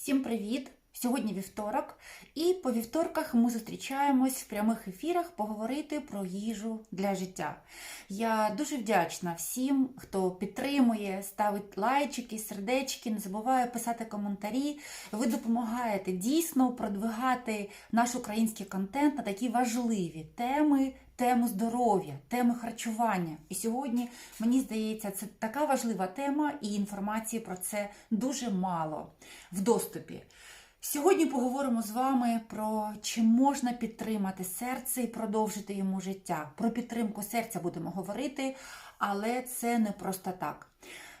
Всім привіт! Сьогодні вівторок, і по вівторках ми зустрічаємось в прямих ефірах поговорити про їжу для життя. Я дуже вдячна всім, хто підтримує, ставить лайчики, сердечки, не забуває писати коментарі. Ви допомагаєте дійсно продвигати наш український контент на такі важливі теми. Тему здоров'я, теми харчування. І сьогодні, мені здається, це така важлива тема, і інформації про це дуже мало в доступі. Сьогодні поговоримо з вами про чи можна підтримати серце і продовжити йому життя. Про підтримку серця будемо говорити, але це не просто так.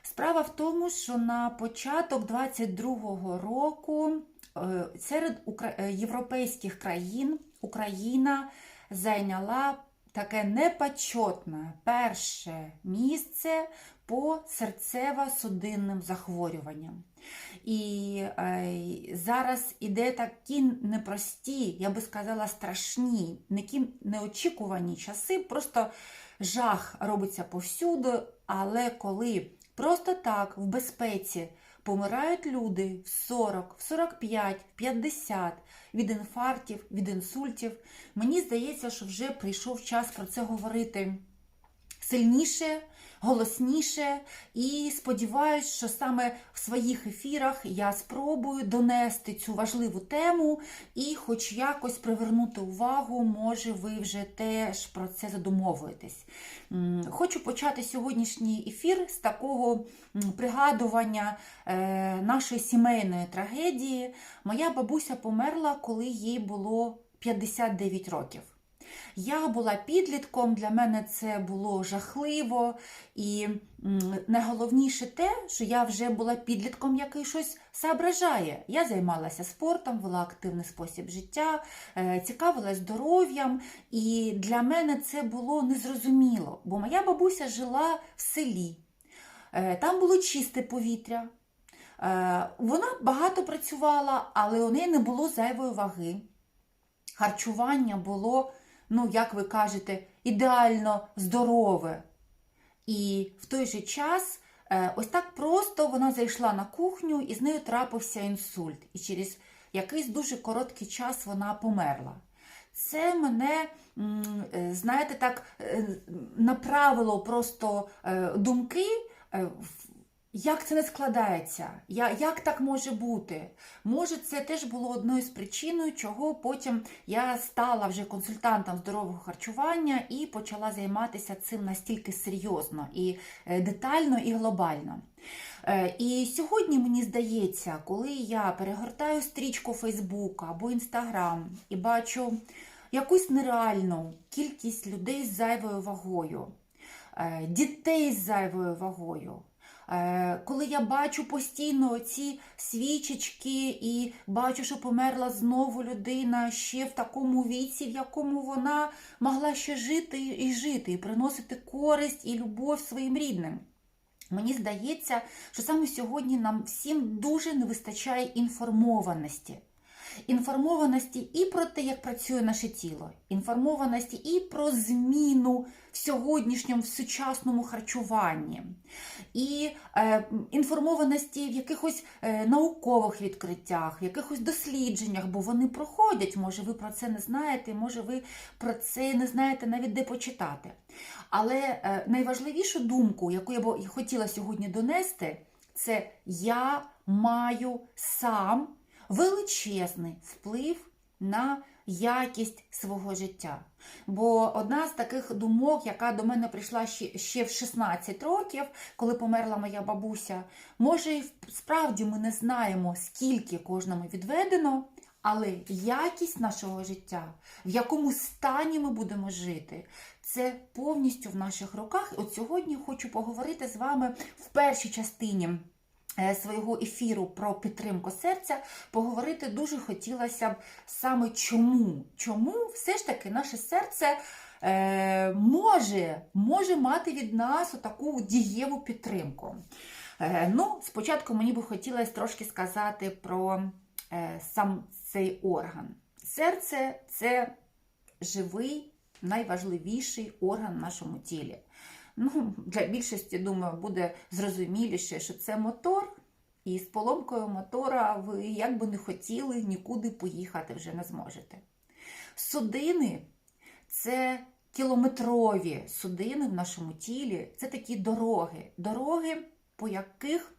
Справа в тому, що на початок 22-го року е, серед е, європейських країн Україна зайняла таке непочетне перше місце по серцево-судинним захворюванням. І е, зараз іде такі непрості, я би сказала, страшні, які неочікувані часи. Просто жах робиться повсюди, але коли просто так в безпеці помирають люди в 40, в 45, в 50 від інфарктів, від інсультів, мені здається, що вже прийшов час про це говорити сильніше, голосніше. І сподіваюся, що саме в своїх ефірах я спробую донести цю важливу тему і, хоч якось привернути увагу, може, ви вже теж про це задумовуєтесь. Хочу почати сьогоднішній ефір з такого пригадування е, нашої сімейної трагедії. Моя бабуся померла, коли їй було 59 років. Я була підлітком, для мене це було жахливо, і найголовніше те, що я вже була підлітком, який щось соображає. Я займалася спортом, вела активний спосіб життя, е, цікавилась здоров'ям, і для мене це було незрозуміло, бо моя бабуся жила в селі. Е, Там було чисте повітря. Е, Вона багато працювала, але у неї не було зайвої ваги. Харчування було, ну, як ви кажете, ідеально здорове. І в той же час, е, ось так просто вона зайшла на кухню і з нею трапився інсульт. І через якийсь дуже короткий час вона померла. Це мене, е, знаєте, так е, направило просто думки, як це не складається, Я- як так може бути. Може, це теж було одною з причиною, чого потім я стала вже консультантом здорового харчування і почала займатися цим настільки серйозно і е, детально і глобально. Е, І сьогодні мені здається, коли я перегортаю стрічку Фейсбука або Інстаграм і бачу якусь нереальну кількість людей з зайвою вагою, е, дітей з зайвою вагою. Е, Коли я бачу постійно ці свічечки і бачу, що померла знову людина ще в такому віці, в якому вона могла ще жити і жити, і приносити користь і любов своїм рідним. Мені здається, що саме сьогодні нам всім дуже не вистачає інформованості. Інформованості і про те, як працює наше тіло, інформованості і про зміну в сьогоднішньому в сучасному харчуванні, і е, інформованості в якихось е, наукових відкриттях, в якихось дослідженнях, бо вони проходять. Може, ви про це не знаєте, може, ви про це не знаєте навіть де почитати. Але е, найважливішу думку, яку я б хотіла сьогодні донести, це я маю сам величезний вплив на якість свого життя. Бо одна з таких думок, яка до мене прийшла ще, в 16 років, коли померла моя бабуся, може, і справді ми не знаємо, скільки кожному відведено, але якість нашого життя, в якому стані ми будемо жити, це повністю в наших руках. От сьогодні хочу поговорити з вами в першій частині свого ефіру про підтримку серця. Поговорити дуже хотілося б саме чому. Чому все ж таки наше серце е, може, може мати від нас таку дієву підтримку. Е, ну, спочатку мені би хотілося трошки сказати про е, сам цей орган. Серце це живий, найважливіший орган в нашому тілі. Ну, Для більшості, думаю, буде зрозуміліше, що це мотор, І з поломкою мотора ви, як би не хотіли, нікуди поїхати вже не зможете. Судини це кілометрові судини в нашому тілі, це такі дороги, дороги, по яких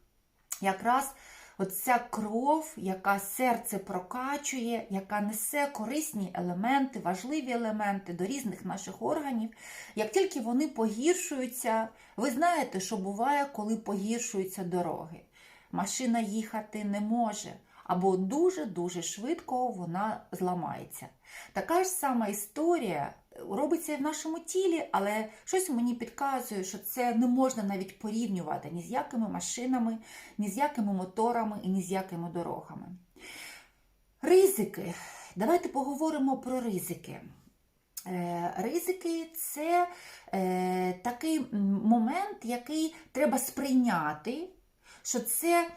якраз оця кров, яка серце прокачує, яка несе корисні елементи, важливі елементи до різних наших органів. Як тільки вони погіршуються, ви знаєте, що буває, коли погіршуються дороги. Машина їхати не може, або дуже-дуже швидко вона зламається. Така ж сама історія робиться і в нашому тілі, але щось мені підказує, що це не можна навіть порівнювати ні з якими машинами, ні з якими моторами і ні з якими дорогами. Ризики. Давайте поговоримо про ризики. Е, Ризики це е, такий момент, який треба сприйняти, що це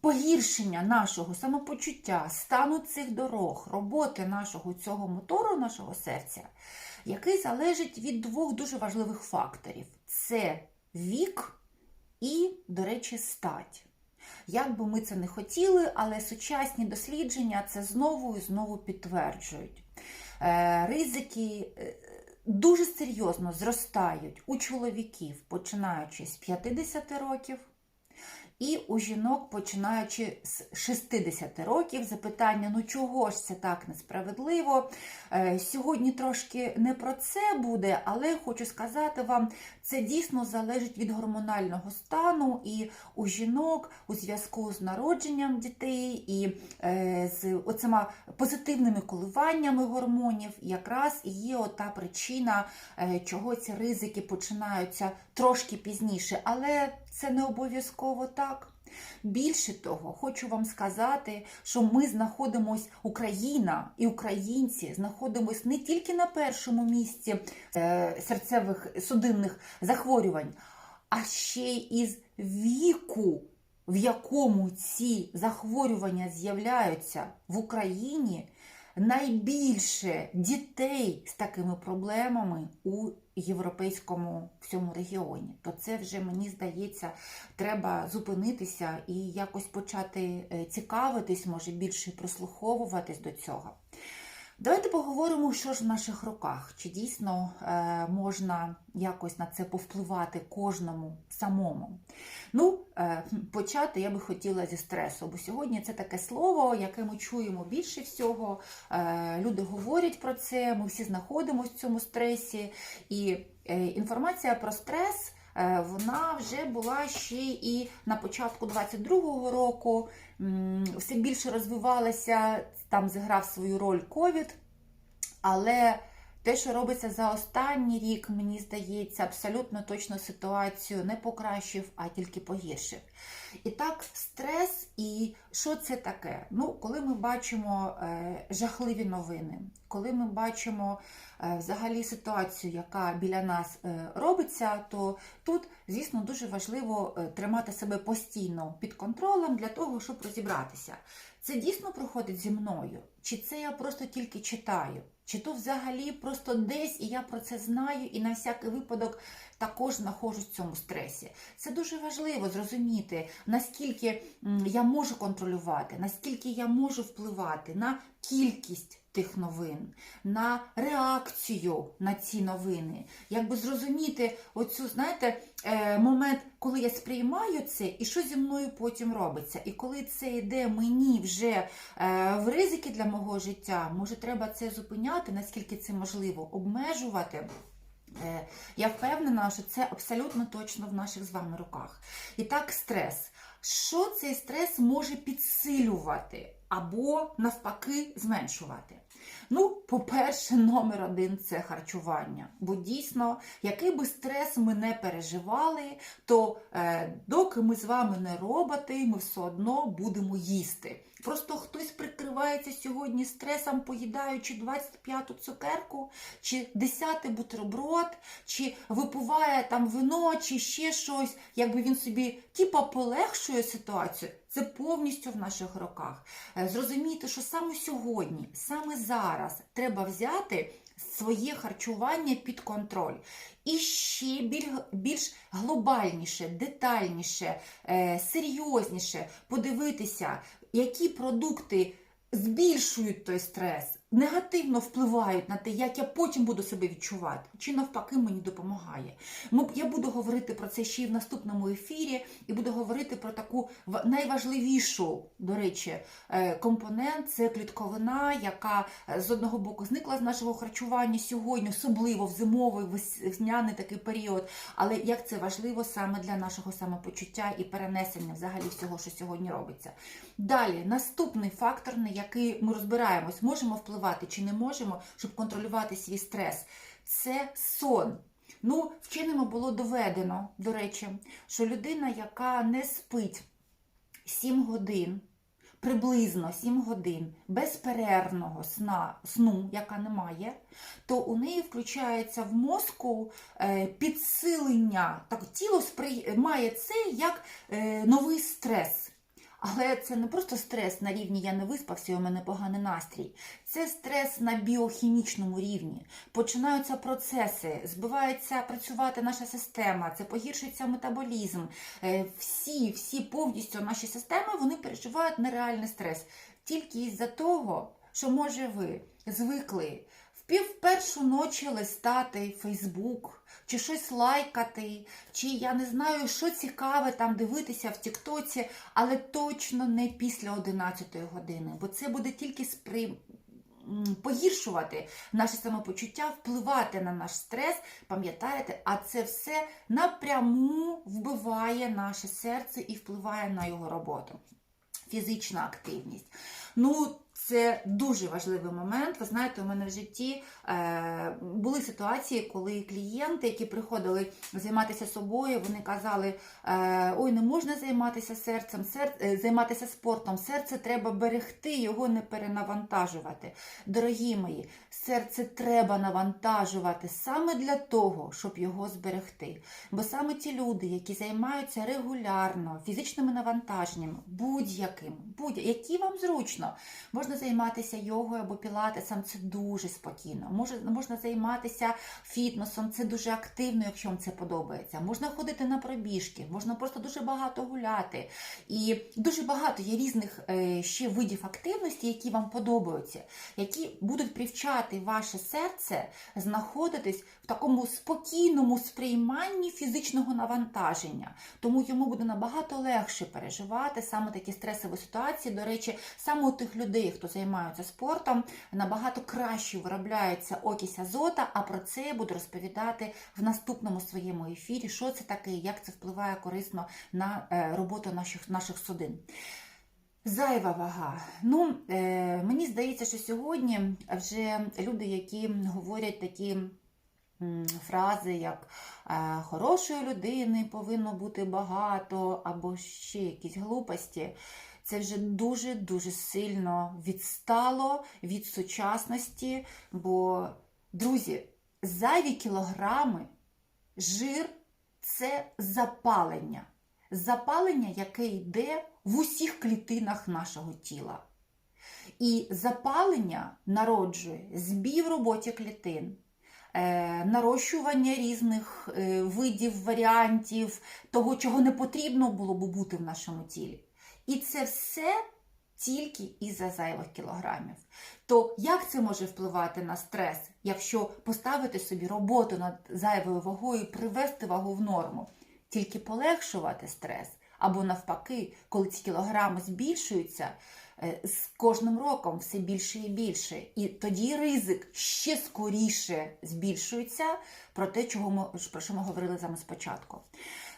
погіршення нашого самопочуття, стану цих дорог, роботи нашого цього мотору, нашого серця, який залежить від двох дуже важливих факторів: це вік і, до речі, стать. Як би ми це не хотіли, але сучасні дослідження це знову і знову підтверджують. Е, Ризики е, дуже серйозно зростають у чоловіків, починаючи з 50 років, і у жінок, починаючи з 60 років, запитання: ну чого ж це так несправедливо? Е, Сьогодні трошки не про це буде, але хочу сказати вам, це дійсно залежить від гормонального стану і у жінок у зв'язку з народженням дітей і е, з оцима позитивними коливаннями гормонів, якраз є ота причина, е, чого ці ризики починаються трошки пізніше, але це не обов'язково так. Більше того, хочу вам сказати, що ми знаходимось, Україна і українці знаходимось не тільки на першому місці е, серцевих судинних захворювань, а ще й із віку, в якому ці захворювання з'являються в Україні. Найбільше дітей з такими проблемами у європейському всьому регіоні, то це вже мені здається, треба зупинитися і якось почати е, цікавитись, може більше прослуховуватись до цього. Давайте поговоримо, що ж в наших руках, чи дійсно е, можна якось на це повпливати кожному самому. Ну, е, почати я би хотіла зі стресу, бо сьогодні це таке слово, яке ми чуємо більше всього. Е, люди говорять про це, ми всі знаходимося в цьому стресі, і е, інформація про стрес. Е, Вона вже була ще і на початку 22-го року, все більше розвивалася, там зіграв свою роль ковід, але те, що робиться за останній рік, мені здається, абсолютно точно ситуацію не покращив, а тільки погіршив. І так, стрес, і що це таке? Ну, коли ми бачимо е, жахливі новини, коли ми бачимо е, взагалі ситуацію, яка біля нас е, робиться, то тут, звісно, дуже важливо тримати себе постійно під контролем для того, щоб розібратися. Це дійсно проходить зі мною? Чи це я просто тільки читаю? Чи то взагалі просто десь і я про це знаю, і на всякий випадок також знаходжусь в цьому стресі. Це дуже важливо зрозуміти, наскільки я можу контролювати, наскільки я можу впливати на кількість тих новин, на реакцію на ці новини. Якби зрозуміти оцю, знаєте, е, момент, коли я сприймаю це, і що зі мною потім робиться. І коли це йде мені вже е, в ризики для мого життя, може треба це зупиняти, наскільки це можливо, обмежувати. Е, Я впевнена, що це абсолютно точно в наших з вами руках. І так, стрес. Що цей стрес може підсилювати або навпаки зменшувати? Ну, по-перше, номер один це харчування. Бо дійсно, який би стрес ми не переживали, то е, доки ми з вами не роботи, ми все одно будемо їсти. Просто хтось прикривається сьогодні стресом, поїдаючи 25-ту цукерку, чи 10-й бутерброд, чи випиває там вино, чи ще щось, якби він собі типа полегшує ситуацію. Це повністю в наших руках. Е, Зрозуміти, що саме сьогодні, саме зараз треба взяти своє харчування під контроль. І ще біль- більш глобальніше, детальніше, е, серйозніше подивитися, які продукти збільшують той стрес, негативно впливають на те, як я потім буду себе відчувати, чи навпаки мені допомагає. Я буду говорити про це ще й в наступному ефірі, і буду говорити про таку найважливішу, до речі, е, компонент це клітковина, яка е, з одного боку зникла з нашого харчування сьогодні, особливо в зимовий весняний такий період. Але як це важливо саме для нашого самопочуття і перенесення взагалі всього, що сьогодні робиться. Далі, наступний фактор, на який ми розбираємось, можемо впливати чи не можемо, щоб контролювати свій стрес, це сон. Ну, вченими було доведено, до речі, що людина, яка не спить 7 годин, приблизно 7 годин безперервного сна, сну, яка немає, то у неї включається в мозку е, підсилення. Так, тіло сприй... має це як е, новий стрес. Але це не просто стрес на рівні я не виспався, і у мене поганий настрій. Це стрес на біохімічному рівні. Починаються процеси, збивається працювати наша система, це погіршується метаболізм. Е, Всі, всі повністю наші системи вони переживають нереальний стрес. Тільки із-за того, що може ви звикли пів першу ночі листати Фейсбук, чи щось лайкати, чи я не знаю, що цікаве там дивитися в Тіктоці, але точно не після 11 години, бо це буде тільки спри... погіршувати наше самопочуття, впливати на наш стрес, пам'ятаєте, а це все напряму вбиває наше серце і впливає на його роботу. Фізична активність. Ну, це дуже важливий момент. Ви знаєте, у мене в житті е, були ситуації, коли клієнти, які приходили займатися собою, вони казали: е, ой, не можна займатися серцем, сер... е, займатися спортом. Серце треба берегти, його не перенавантажувати. Дорогі мої, серце треба навантажувати саме для того, щоб його зберегти. Бо саме ті люди, які займаються регулярно фізичними навантаженнями, будь-яким, будь-які вам зручно, можна займатися йогою або пілатесом, це дуже спокійно. Може, можна займатися фітнесом, це дуже активно, якщо вам це подобається. Можна ходити на пробіжки, можна просто дуже багато гуляти. І дуже багато є різних е, ще видів активності, які вам подобаються, які будуть привчати ваше серце знаходитись в такому спокійному сприйманні фізичного навантаження. Тому йому буде набагато легше переживати саме такі стресові ситуації. До речі, саме у тих людей, хто займається спортом, набагато краще виробляється окись азота, а про це я буду розповідати в наступному своєму ефірі, що це таке, як це впливає корисно на е, роботу наших, наших судин. Зайва вага. Ну, е, мені здається, що сьогодні вже люди, які говорять такі фрази, як е, хорошої людини повинно бути багато, або ще якісь глупості, це вже дуже-дуже сильно відстало від сучасності. Бо, друзі, зайві кілограми, жир це запалення. Запалення, яке йде в усіх клітинах нашого тіла. І запалення народжує збій в роботі клітин, е, нарощування різних е, видів, варіантів того, чого не потрібно було б бути в нашому тілі. І це все тільки із-за зайвих кілограмів. То як це може впливати на стрес, якщо поставити собі роботу над зайвою вагою і привести вагу в норму? Тільки полегшувати стрес, або навпаки, коли ці кілограми збільшуються, е, з кожним роком все більше і більше. І тоді ризик ще скоріше збільшується про те, чого ми, про що ми говорили з спочатку.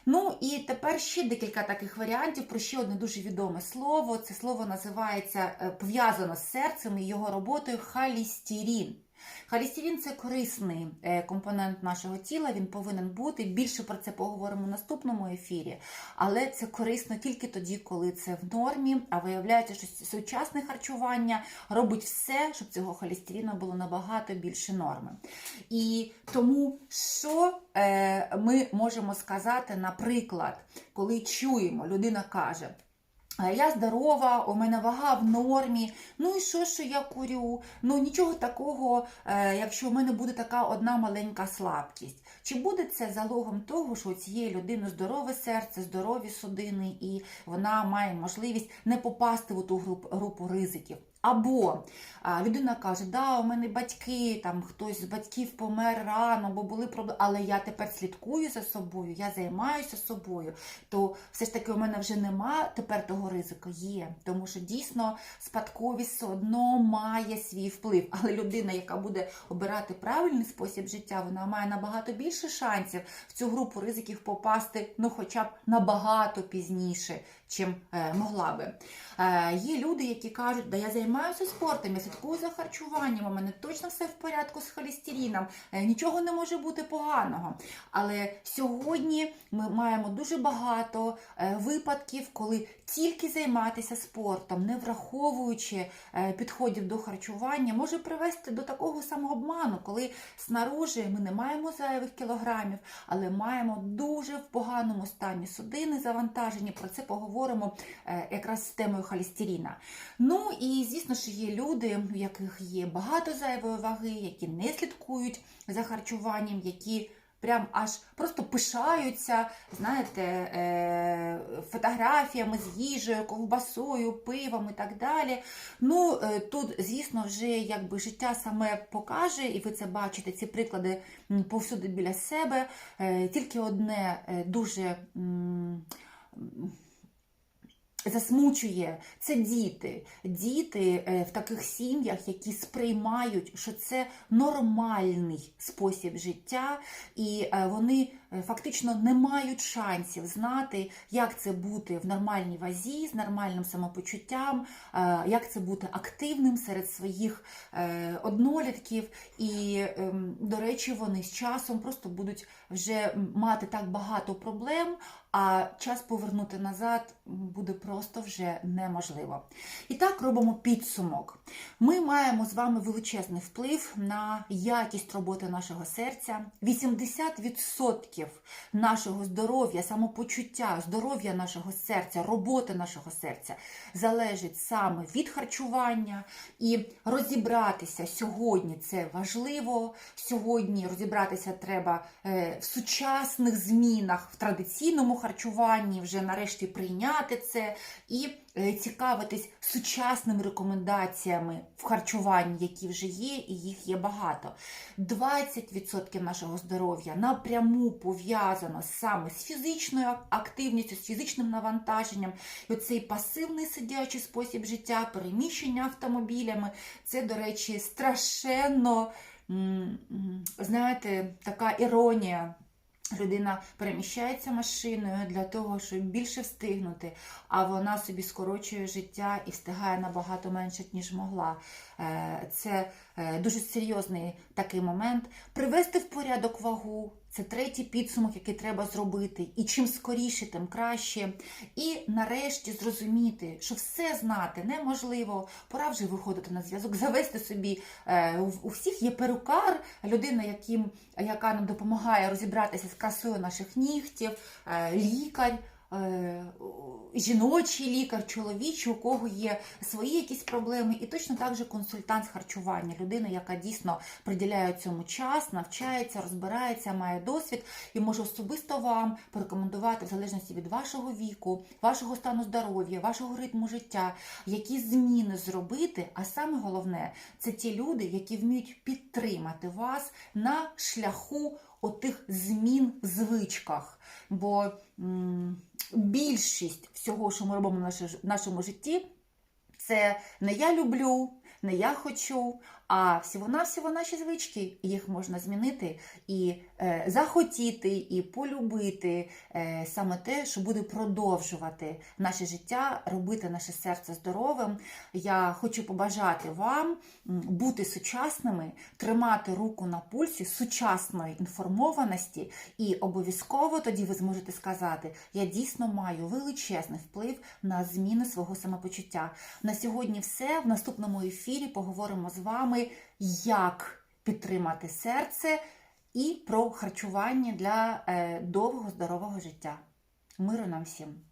Ну і тепер ще декілька таких варіантів про ще одне дуже відоме слово. Це слово називається е, пов'язано з серцем і його роботою халістірін. Холестерин – це корисний е, компонент нашого тіла, він повинен бути. Більше про це поговоримо в наступному ефірі. Але це корисно тільки тоді, коли це в нормі. А виявляється, що сучасне харчування робить все, щоб цього холестерину було набагато більше норми. І тому, що е, ми можемо сказати, наприклад, коли чуємо, людина каже. Я здорова, у мене вага в нормі. Ну і що, що я курю? Ну нічого такого, е, якщо у мене буде така одна маленька слабкість. Чи буде це залогом того, що у цієї людини здорове серце, здорові судини, і вона має можливість не попасти в ту групу ризиків? Або людина каже, да, у мене батьки, там хтось з батьків помер рано, бо були проблеми, але я тепер слідкую за собою, я займаюся собою, то все ж таки у мене вже нема тепер того ризику. Є, тому що дійсно спадковість все одно має свій вплив. Але людина, яка буде обирати правильний спосіб життя, вона має набагато більше шансів в цю групу ризиків попасти, ну хоча б набагато пізніше, чим е, могла би. Е, є люди, які кажуть, да я займаюся спортом, я слідкую за харчуванням, у мене точно все в порядку з холестерином, е, нічого не може бути поганого. Але сьогодні ми маємо дуже багато е, випадків, коли тільки займатися спортом, не враховуючи е, підходів до харчування, може привести до такого самообману, коли снаружи ми не маємо зайвих кілограмів, але маємо дуже в поганому стані судини завантажені. Про це поговоримо якраз з темою холестерина. Ну і звісно, що є люди, у яких є багато зайвої ваги, які не слідкують за харчуванням, які прям аж просто пишаються, знаєте, е, фотографіями з їжею, ковбасою, пивом і так далі. Ну, е, тут, звісно, вже якби життя саме покаже, і ви це бачите, ці приклади повсюди біля себе. Е, Тільки одне дуже. Засмучує це діти. Діти е, в таких сім'ях, які сприймають, що це нормальний спосіб життя, і е, вони е, фактично не мають шансів знати, як це бути в нормальній вазі, з нормальним самопочуттям, як це бути активним серед своїх однолітків. І, ем, до речі, вони з часом просто будуть вже мати так багато проблем, а час повернути назад буде просто вже неможливо. І так робимо підсумок. Ми маємо з вами величезний вплив на якість роботи нашого серця. 80% нашого здоров'я, самопочуття, здоров'я нашого серця, роботи нашого серця залежить саме від харчування. І розібратися сьогодні це важливо. Сьогодні розібратися треба е, в сучасних змінах, в традиційному харчуванні, вже нарешті прийняти це і е, цікавитись сучасними рекомендаціями в харчуванні, які вже є, і їх є багато. 20% нашого здоров'я напряму пов'язано саме з фізичною активністю, з фізичним навантаженням. І оцей пасивний сидячий спосіб життя, переміщення автомобілями це, до речі, страшенно, знаєте, така іронія. Людина переміщається машиною для того, щоб більше встигнути, а вона собі скорочує життя і встигає набагато менше, ніж могла. Е, Це е, дуже серйозний такий момент. Привести в порядок вагу це третій підсумок, який треба зробити. І чим скоріше, тим краще. І нарешті зрозуміти, що все знати неможливо. Пора вже виходити на зв'язок, завести собі. е, У всіх є перукар, людина, яким, яка нам допомагає розібратися з красою наших нігтів, е, лікар. Е, Жіночий лікар, чоловічий, у кого є свої якісь проблеми, і точно так же консультант з харчування, людина, яка дійсно приділяє цьому час, навчається, розбирається, має досвід. І може особисто вам порекомендувати, в залежності від вашого віку, вашого стану здоров'я, вашого ритму життя, які зміни зробити. А саме головне, це ті люди, які вміють підтримати вас на шляху отих змін в звичках. Бо більшість всього, що ми робимо в нашому житті, це не я люблю, не я хочу, а всього-навсього наші звички. Їх можна змінити і е, захотіти, і полюбити е, саме те, що буде продовжувати наше життя, робити наше серце здоровим. Я хочу побажати вам бути сучасними, тримати руку на пульсі сучасної інформованості, і обов'язково тоді ви зможете сказати: я дійсно маю величезний вплив на зміни свого самопочуття. На сьогодні все. В наступному ефірі поговоримо з вами, як підтримати серце і про харчування для е, довгого здорового життя. Миру нам всім!